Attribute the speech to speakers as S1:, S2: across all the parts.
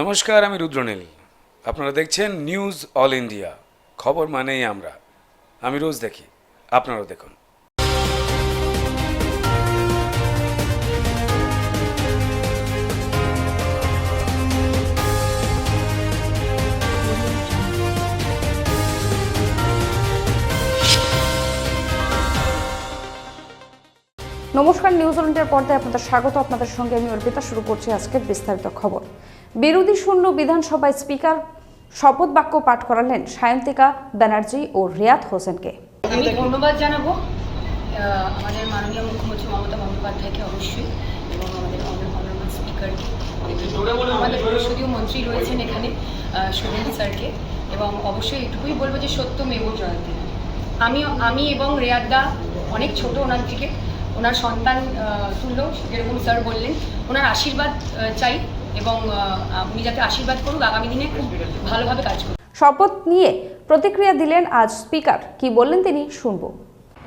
S1: নমস্কার, আমি রুদ্রনীল। আপনারা দেখছেন নিউজ অল ইন্ডিয়া খবর মানেই আমরা। আমি রোজ দেখি, আপনারাও দেখুন।
S2: নমস্কার নিউজ অল ইন্ডিয়ার পর্দায় আপনাদের স্বাগত। আপনাদের সঙ্গে আমি অর্পিতা, শুরু করছি আজকের বিস্তারিত খবর। বিরোধী শূন্য বিধানসভায় স্পিকার শপথ বাক্য পাঠ করালেন সায়ন্তিকা ব্যানার্জি ও রিয়াদ হোসেনকে।
S3: আমি ধন্যবাদ জানাব। আমাদের মাননীয় মুখ্যমন্ত্রী মমতা বন্দ্যোপাধ্যায়কে অবশ্যই এবং আমাদের অনারেবল স্পিকারকে। আমাদের পরিষদীয় মন্ত্রী রয়েছেন এখানে সুনীল স্যারকে এবং অবশ্যই এটুকুই বলব যে সত্য মেব জয়ন্তী। আমি আমি এবং রেয়াদ্দা অনেক ছোট ওনার থেকে, ওনার সন্তান তুল্য, যেরকম স্যার বললেন, ওনার আশীর্বাদ চাই। এবং আহ, উনি যাতে আশীর্বাদ করুক আগামী দিনে খুব ভালোভাবে কাজ করুক।
S2: শপথ নিয়ে প্রতিক্রিয়া দিলেন আজ স্পিকার। কি বললেন তিনি শুনব।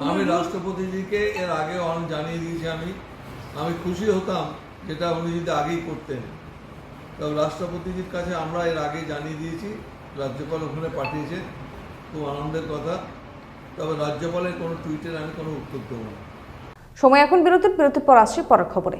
S4: আমি রাষ্ট্রপতিজিকে এর আগে অনেক জানিয়ে দিয়েছি আমি। আমি খুশি হতাম যেটা উনি যদি আগেই করতেন। তবে রাষ্ট্রপতিজির কাছে আমরা এর আগে জানিয়ে দিয়েছি রাজ্যপাল ওখানে পাঠিয়েছে খুব আনন্দের কথা। তবে রাজ্যপালের কোনো টুইটের আমি কোনো উত্তর দেবো না।
S2: সময় এখন বিরতির বিরতির পর আসছে পরের খবরে।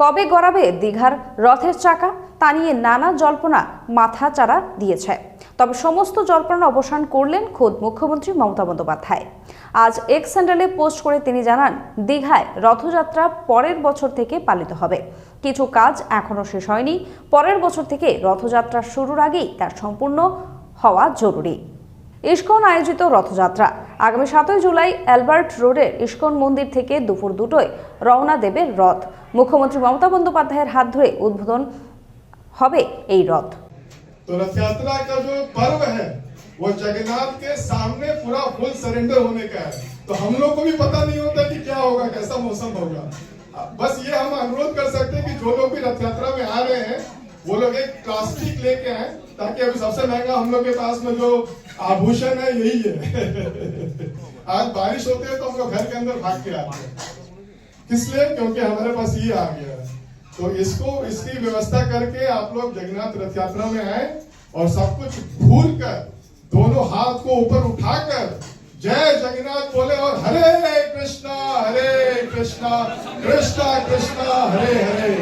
S2: কবে গড়াবে দীঘার রথের চাকা তা নিয়ে নানা জল্পনা মাথা চারা দিয়েছে। তবে সমস্ত জল্পনার অবসান করলেন খোদ মুখ্যমন্ত্রী মমতা বন্দ্যোপাধ্যায়। আজ এক্স স্যান্ডেলে পোস্ট করে তিনি জানান, দীঘায় রথযাত্রা পরের বছর থেকে পালিত হবে। কিছু কাজ এখনও শেষ হয়নি। পরের বছর থেকে রথযাত্রা শুরুর আগেই তার সম্পূর্ণ হওয়া জরুরি। ইস্কন আয়োজিত রথযাত্রা আগামী সাতই জুলাই অ্যালবার্ট রোডের ইস্কন মন্দির থেকে দুপুর দুটোয় রওনা দেবে রথ মুখ্যমন্ত্রী মমতা বন্দ্যোপাধ্যায়ের হাত ধরে উদ্বোধন হবে এই রথ
S5: तो रथ यात्रा का जो पर्व है वो जगन्नाथ के सामने पूरा फुल सरेंडर होने का है तो हम लोग को भी पता नहीं होता कि क्या होगा कैसा मौसम होगा बस ये हम अनुरोध कर सकते हैं कि जो लोग भी रथ यात्रा में आ रहे हैं वो लोग एक प्लास्टिक लेके आए ताकि अभी सबसे महंगा हम लोग के पास में जो आभूषण है यही है। आज बारिश होती है तो हम लोग घर के अंदर भाग के आते हैं। किस लिए? क्योंकि हमारे पास ये आ गया है। तो इसको, इसकी व्यवस्था करके आप लोग जगन्नाथ रथ यात्रा में आए और सब कुछ भूल कर दोनों हाथ को ऊपर उठाकर, जय जगन्नाथ बोले और हरे कृष्णा हरे Krishna Krishna Krishna, Hare Hare.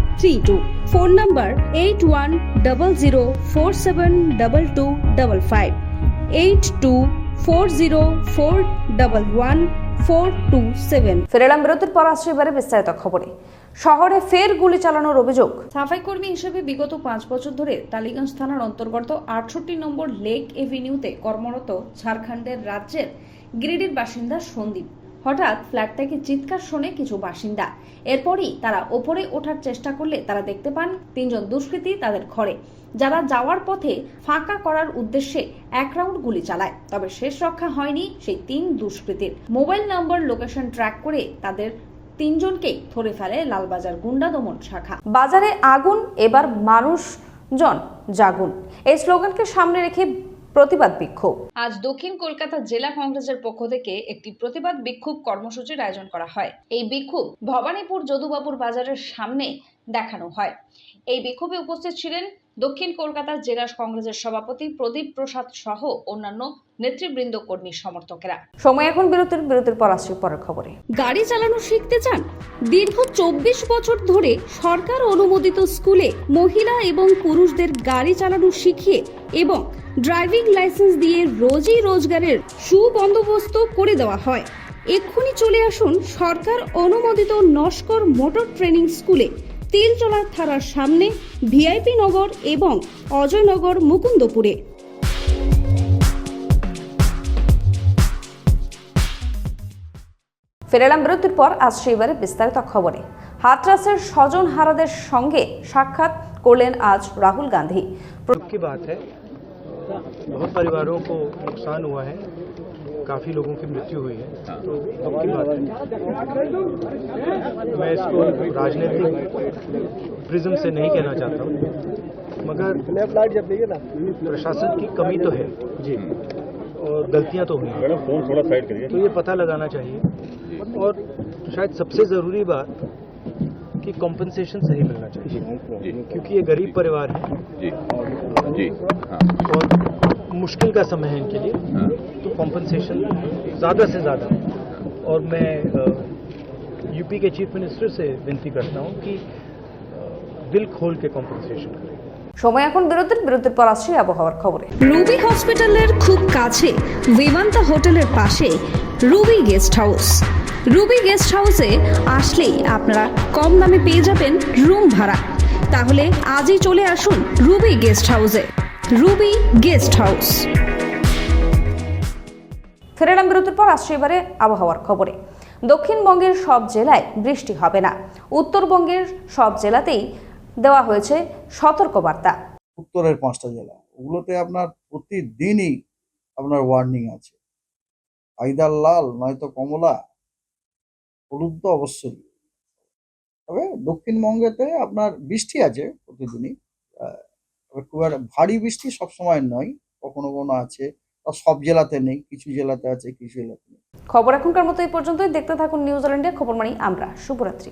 S6: three two phone number eight one double zero four seven double two double five eight two four zero four double one four two seven
S2: ফেরালাম বিরতির পর আসছে এবারে বিস্তারিত খবরে। শহরে ফের গুলি চালানোর অভিযোগ। সাফাই কর্মী হিসেবে বিগত পাঁচ বছর ধরে টালিগঞ্জ থানার অন্তর্গত আটষট্টি নম্বর লেক এভিনিউতে কর্মরত ঝাড়খণ্ডের রাজ্যের গিরিডির বাসিন্দা সন্দীপ। হঠাৎ ফ্ল্যাট থেকে চিৎকার শোনে কিছু বাসিন্দা। এরপরই তারা ওপরে ওঠার চেষ্টা করলে তারা দেখতে পান তিনজন দুষ্কৃতী তাদের ঘরে। যারা যাওয়ার পথে ফাঁকা করার উদ্দেশ্যে এক রাউন্ড গুলি চালায়, তবে শেষ রক্ষা হয়নি সেই তিন দুষ্কৃতীর। মোবাইল নম্বর লোকেশন ট্র্যাক করে তাদের তিনজনকেই ধরে ফেলে লালবাজার গুন্ডা দমন শাখা। বাজারে আগুন, এবার মানুষজন জাগুন। এই স্লোগানকে সামনে রেখে প্রতিবাদ বিক্ষোভ। আজ দক্ষিণ কলকাতা জেলা কংগ্রেসের পক্ষ থেকে একটি প্রতিবাদ বিক্ষোভ কর্মসূচির আয়োজন করা হয়। এই বিক্ষোভ ভবানীপুর যদুবাবুর বাজারের সামনে দেখানো হয়। এই বিক্ষোভে উপস্থিত ছিলেন দক্ষিণ কলকাতার জেলা কংগ্রেসের সভাপতি প্রদীপ প্রসাদ সহ অন্যান্য নেতৃবৃন্দ কর্মী সমর্থকেরা। সময় এখন বিরতির বিরতির পর আসছে পরের খবরে।
S6: গাড়ি চালানো শিখতে চান? দীর্ঘ চব্বিশ বছর ধরে সরকার অনুমোদিত স্কুলে মহিলা এবং পুরুষদের গাড়ি চালানো শিখিয়ে এবং ড্রাইভিং লাইসেন্স দিয়ে রোজই রোজগারের সুবন্দোবস্ত করে দেওয়া হয়। এক্ষুনি চলে আসুন সরকার অনুমোদিত নস্কর মোটর ট্রেনিং স্কুলে। তিলচলার থানার সামনে ভিআইপি নগর এবং অজয়নগর মুকুন্দপুরে
S2: ফিরে এলাম বিরতির পর আসছে এবারে বিস্তারিত খবরে হাতরাসের স্বজন হারাদের সঙ্গে সাক্ষাৎ করলেন আজ রাহুল গান্ধী
S7: दुख की बात है बहुत परिवारों को नुकसान हुआ है काफ़ी लोगों की मृत्यु हुई है। तो दुख की बात है। मैं इसको राजनीतिक प्रिज्म से नहीं कहना चाहता हूँ। मगर प्रशासन की कमी तो है। जी। और गलतियाँ तो हुई हैं तो ये पता लगाना चाहिए। और शायद सबसे ज़रूरी बात कि कॉम्पनसेशन सही मिलना चाहिए। क्योंकि ये गरीब परिवार है।
S8: जी। जी। हाँ।
S7: और मुश्किल का समय है इनके लिए। तो कॉम्पनसेशन ज़्यादा से ज़्यादा और मैं यूपी के चीफ मिनिस्टर से विनती करता हूँ कि अ, दिल खोल के कॉम्पनसेशन करें
S2: সময় এখন বিরতির বিরতির পর আসছে আবহাওয়ার খবরে
S6: রুবি হসপিটালের খুব কাছে বিমান্তা হোটেলের পাশে Ruby guest house Ruby guest হাউসে আসলেই আপনারা কম দামে পেয়ে যাবেন রুম ভাড়া তাহলে আজই চলে আসুন রুবি গেস্ট হাউসে রুবি গেস্ট হাউস
S2: ফিরে এলাম বিরতির পর আসছে এবারে আবহাওয়ার খবরে। দক্ষিণবঙ্গের সব জেলায় বৃষ্টি হবে না। উত্তরবঙ্গের সব জেলাতেই দেওয়া হয়েছে সতর্কবার্তা।
S9: উত্তরের পাঁচটা জেলা, ওগুলোতে আপনার প্রতিদিনই আপনার ওয়ার্নিং আছে। আইদার লাল নয়তো কমলা, হলুদ তো অবশ্যই। তবে দক্ষিণবঙ্গেতে আপনার বৃষ্টি আছে প্রতিদিনই। খুব একটা ভারী বৃষ্টি সবসময় নয়, কখনো কখনো আছে। সব জেলাতে নেই, কিছু জেলাতে আছে, কিছু জেলাতে নেই।
S2: খবর এখনকার মতো এই পর্যন্তই। দেখতে থাকুন নিউজিল্যান্ডের খবর মানি আমরা। শুভরাত্রি।